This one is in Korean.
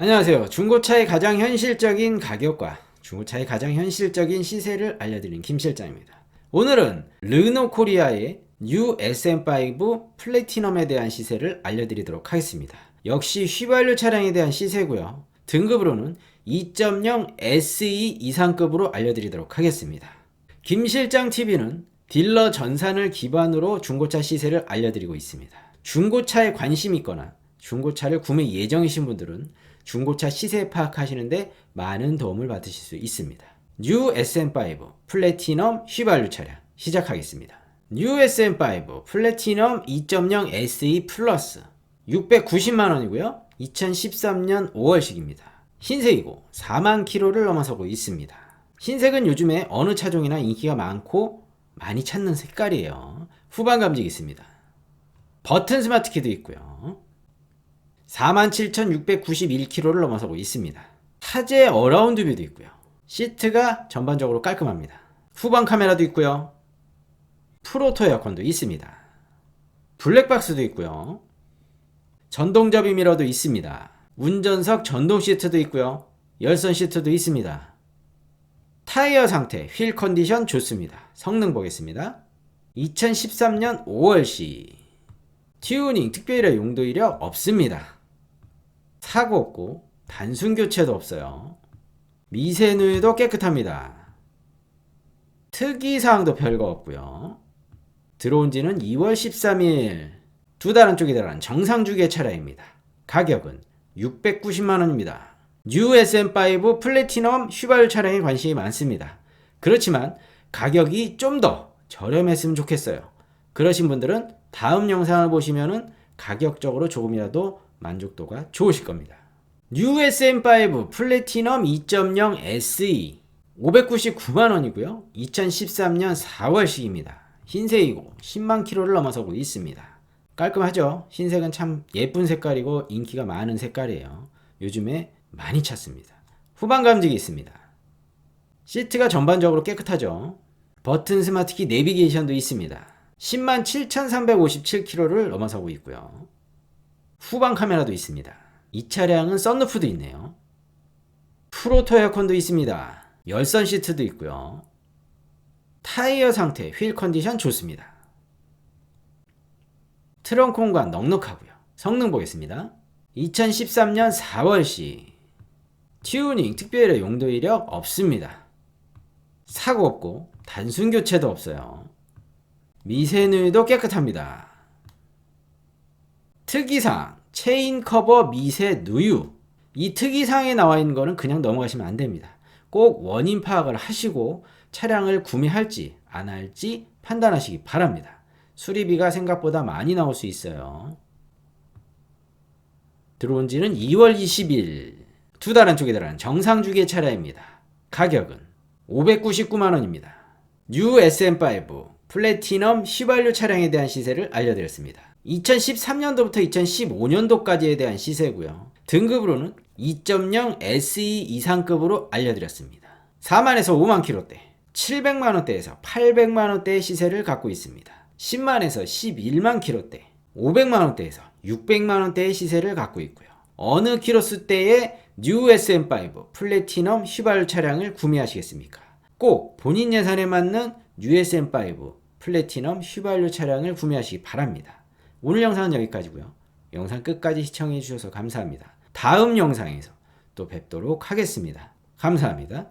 안녕하세요. 중고차의 가장 현실적인 가격과 중고차의 가장 현실적인 시세를 알려드리는 김 실장입니다. 오늘은 르노 코리아의 뉴 SM5 플래티넘에 대한 시세를 알려드리도록 하겠습니다. 역시 휘발유 차량에 대한 시세고요. 등급으로는 2.0 SE 이상급으로 알려드리도록 하겠습니다. 김 실장 TV는 딜러 전산을 기반으로 중고차 시세를 알려드리고 있습니다. 중고차에 관심 있거나 중고차를 구매 예정이신 분들은 중고차 시세 파악하시는데 많은 도움을 받으실 수 있습니다. 뉴 SM5 플래티넘 휘발유 차량 시작하겠습니다. 뉴 SM5 플래티넘 2.0 SE 플러스 690만 원이고요. 2013년 5월식입니다. 흰색이고 4만 킬로를 넘어서고 있습니다. 흰색은 요즘에 어느 차종이나 인기가 많고 많이 찾는 색깔이에요. 후방 감지기 있습니다. 버튼 스마트 키도 있고요. 47,691km를 넘어서고 있습니다. 타제 어라운드 뷰도 있고요. 시트가 전반적으로 깔끔합니다. 후방 카메라도 있고요. 프로토 에어컨도 있습니다. 블랙박스도 있고요. 전동 접이 미러도 있습니다. 운전석 전동 시트도 있고요. 열선 시트도 있습니다. 타이어 상태, 휠 컨디션 좋습니다. 성능 보겠습니다. 2013년 5월시 튜닝 특별히 용도 이력 없습니다. 사고 없고 단순 교체도 없어요. 미세누유도 깨끗합니다. 특이 사항도 별거 없고요. 들어온 지는 2월 13일 두달 안쪽에 들어간 정상 주기의 차량입니다. 가격은 690만 원입니다. 뉴 SM5 플래티넘 휘발유 차량에 관심이 많습니다. 그렇지만 가격이 좀 더 저렴했으면 좋겠어요. 그러신 분들은 다음 영상을 보시면은 가격적으로 조금이라도 만족도가 좋으실 겁니다. 뉴 SM5 플래티넘 2.0 SE 599만 원이고요. 2013년 4월식입니다. 흰색이고 10만 킬로를 넘어서고 있습니다. 깔끔하죠? 흰색은 참 예쁜 색깔이고 인기가 많은 색깔이에요. 요즘에 많이 찾습니다. 후방 감지기 있습니다. 시트가 전반적으로 깨끗하죠? 버튼 스마트키 내비게이션도 있습니다. 10만 7,357km를 넘어서고 있고요. 후방 카메라도 있습니다. 이 차량은 썬루프도 있네요. 프로토 에어컨도 있습니다. 열선 시트도 있고요. 타이어 상태, 휠 컨디션 좋습니다. 트렁크 공간 넉넉하고요. 성능 보겠습니다. 2013년 4월시 튜닝 특별히 용도 이력 없습니다. 사고 없고 단순 교체도 없어요. 미세누유도 깨끗합니다. 특이사항 체인 커버 미세 누유 이 특이사항에 나와 있는 거는 그냥 넘어가시면 안 됩니다. 꼭 원인 파악을 하시고 차량을 구매할지 안 할지 판단하시기 바랍니다. 수리비가 생각보다 많이 나올 수 있어요. 들어온 지는 2월 20일 두달 안쪽에 들어간 정상 주기의 차량입니다. 가격은 599만 원입니다. 뉴 SM5 플래티넘 휘발유 차량에 대한 시세를 알려드렸습니다. 2013년도부터 2015년도까지에 대한 시세고요. 등급으로는 2.0 SE 이상급으로 알려드렸습니다. 4만에서 5만 킬로대, 700만 원대에서 800만 원대의 시세를 갖고 있습니다. 10만에서 11만 킬로대, 500만 원대에서 600만 원대의 시세를 갖고 있고요. 어느 키로수 대의 뉴 SM5 플래티넘 휘발유 차량을 구매하시겠습니까? 꼭 본인 예산에 맞는 뉴 SM5 플래티넘 휘발유 차량을 구매하시기 바랍니다. 오늘 영상은 여기까지고요. 영상 끝까지 시청해 주셔서 감사합니다. 다음 영상에서 또 뵙도록 하겠습니다. 감사합니다.